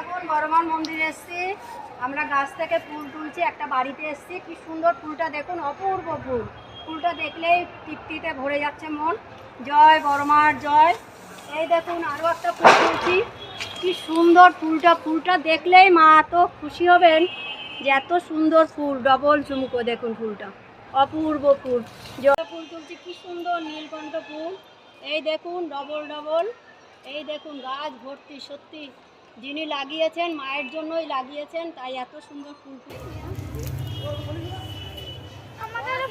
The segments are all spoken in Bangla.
দেখুন বড়মান মন্দির এসছি। আমরা গাছ থেকে ফুল তুলছি, একটা বাড়িতে এসছি। কি সুন্দর ফুলটা দেখুন, অপূর্ব ফুল। ফুলটা দেখলেই তৃপ্তিতে ভরে যাচ্ছে মন। জয় বড়মার, জয়। এই দেখুন আরও একটা ফুল তুলছি। কি সুন্দর ফুলটা ফুলটা দেখলেই মা এত খুশি হবেন যে এত সুন্দর ফুল, ডবল ঝুমকো দেখুন ফুলটা। অপূর্ব ফুল। জয় ফুল তুলছি, কি সুন্দর নীলকণ্ঠ ফুল। এই দেখুন, ডবল ডবল। এই দেখুন, গাছ ভর্তি, সত্যি। যিনি লাগিয়েছেন মায়ের জন্যই লাগিয়েছেন তাই এত সুন্দর ফুল ফুটেছে।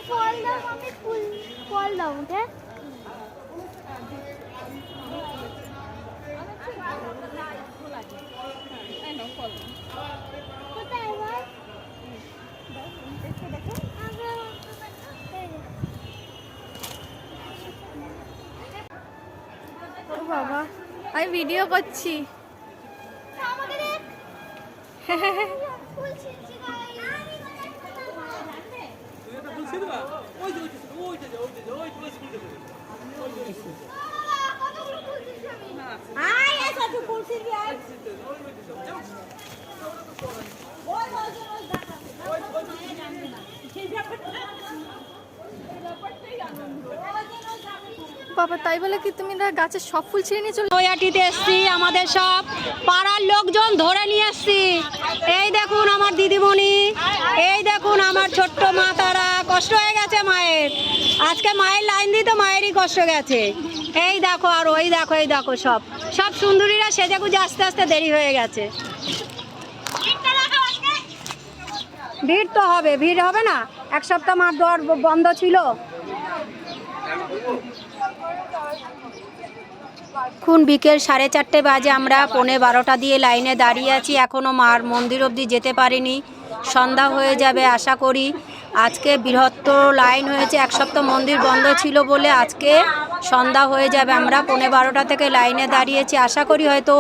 ফল দাও আমি ফুল ফল দাও ওকে কোথায় বল? ও বাবা আমি ভিডিও করছি। ফুল ছিঁড়ছি গায়ে। বাবা, কতগুলো ফুল ছিঁড়ছি আমি। বাবা, তাই বলে কি তুমি না গাছের সব ফুল ছিঁড়ে নিয়ে চলে নৈহাটিতে এসছি, আমাদের সব পাড়ার লোকজন ধরে নিয়ে এসছি। এই দেখুন আমার দিদিমণি, এই দেখুন আমার ছোট্ট মা তারা, কষ্ট হয়ে গেছে মায়ের। আজকে মায়ের লাইন দিতে মায়েরই কষ্ট গেছে। এই দেখো আর ওই দেখো, এই দেখো সব। সব সুন্দরীরা সেজে গুজে আস্তে আস্তে দেরি হয়ে গেছে। ভিড় তো হবে, ভিড় হবে না। এক সপ্তাহ মার দোয়ার বন্ধ ছিল। এখন বিকেল সাড়ে চারটে বাজে আমরা পৌনে বারোটা দিয়ে লাইনে দাঁড়িয়ে আছি। এখনও মার মন্দির অবধি যেতে পারিনি। সন্ধ্যা হয়ে যাবে আশা করি। আজকে বৃহত্তর লাইন হয়েছে, এক সপ্তাহ মন্দির বন্ধ ছিল বলে আজকে সন্ধ্যা হয়ে যাবে। আমরা পৌনে বারোটা থেকে লাইনে দাঁড়িয়েছি। আশা করি হয়তো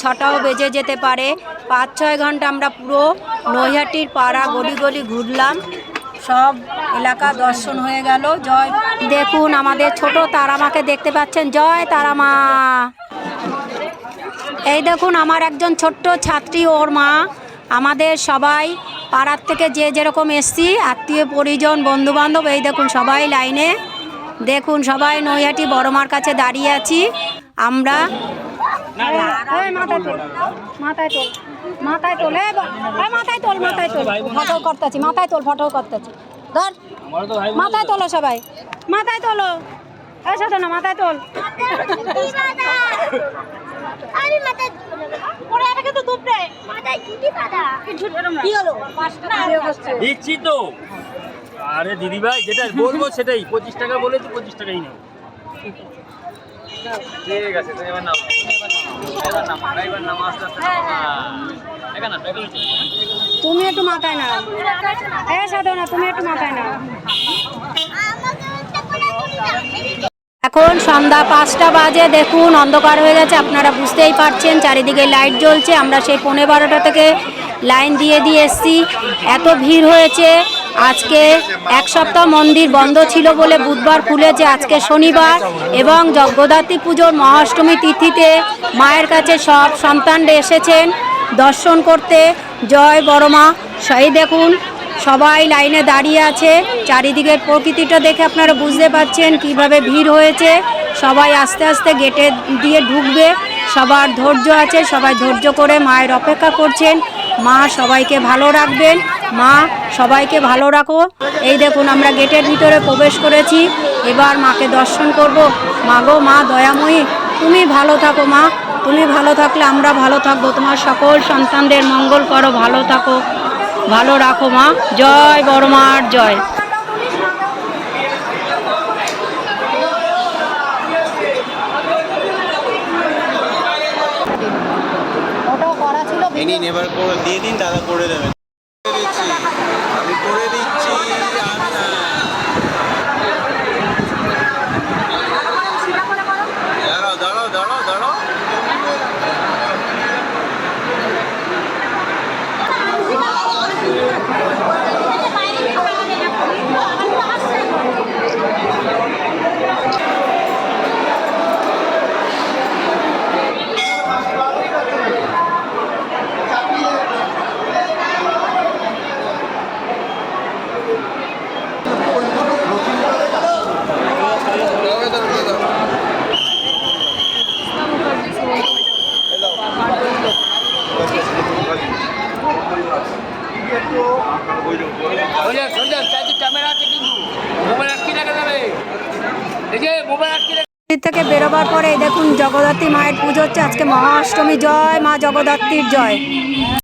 ছটাও বেজে যেতে পারে। পাঁচ ছয় ঘণ্টা আমরা পুরো নৈহাটির পাড়া গলি গলি ঘুরলাম। সব এলাকা দর্শন হয়ে গেল। জয়। দেখুন আমাদের ছোট তারামাকে দেখতে পাচ্ছেন। জয় তারামা এই দেখুন আমার একজন ছোট্ট ছাত্রী, ওর মা। আমাদের সবাই পাড়ার থেকে যে যেরকম এসছি, আত্মীয় পরিজন, বন্ধুবান্ধব, এই দেখুন সবাই লাইনে। দেখুন সবাই নৈহাটি বড়মার কাছে দাঁড়িয়ে আছি। আমরা মাথায় তোল মাথায় তোল মাথায় তোল মাথায় তোল মাথায় তোল। ফটো করতেছি মাথায় তোল, ফটো করতেছি ধর। মাথায় তোলো সবাই। মাথায় তোলো। শোনো না মাথায় তোল। আমি মাথায় পরে আমাকে তো দুপড়ে মাথায় ছুটি পাতা কি হলো? দিচ্ছি তো আরে দিদি ভাই যেটা বলব সেটাই। পঁচিশ টাকা বলেছি পঁচিশ টাকাই নেব। ঠিক আছে তুমি এবার নাও এবার নাও এবার নাও আস্তে আস্তে হ্যাঁ। না। তুমি একটু মাথায় এ সাধনা, তুমি একটু মাথায় দাও এখন সন্ধ্যা পাঁচটা বাজে, দেখুন, অন্ধকার হয়ে গেছে, আপনারা বুঝতেই পারছেন, চারিদিকে লাইট জ্বলছে, আমরা সেই পৌনে বারোটা থেকে লাইন দিয়ে দিয়ে এসছি এত ভিড় হয়েছে, আজকে এক সপ্তাহ মন্দির বন্ধ ছিল বলে বুধবার খুলেছে, আজকে শনিবার, এবং যজ্ঞদাত্রী পুজোর মহাষ্টমী তিথিতে মায়ের কাছে সব সন্তানরা এসেছেন দর্শন করতে। জয় বড়মা। সেই দেখুন, সবাই লাইনে দাঁড়িয়ে আছে। চারিদিকের প্রকৃতিটা দেখে আপনারা বুঝতে পারছেন কীভাবে ভিড় হয়েছে। সবাই আস্তে আস্তে গেটে দিয়ে ঢুকবে। সবার ধৈর্য আছে, সবাই ধৈর্য করে মায়ের অপেক্ষা করছেন। মা সবাইকে ভালো রাখবেন। মা, সবাইকে ভালো রাখো। এই দেখুন, আমরা গেটের ভিতরে প্রবেশ করেছি। এবার মাকে দর্শন করব। মা গো, মা, দয়াময়ী। তুমি ভালো থাকো মা। তুমি ভালো থাকলে আমরা ভালো থাকব। তোমার সকল সন্তানদের মঙ্গল করো ভালো থাকো। ভালো রাখো মা। জয় বড় মার জয় করা নিন এবার করে দিয়ে দিন দাদা করে দেবেন। আমি করে দিচ্ছি আমি থেকে বেরোবার পরে দেখুন জগদ্ধাত্রী মায়ের পুজো হচ্ছে। আজকে মহাষ্টমী জয় মা জগদ্ধাত্রীর জয়।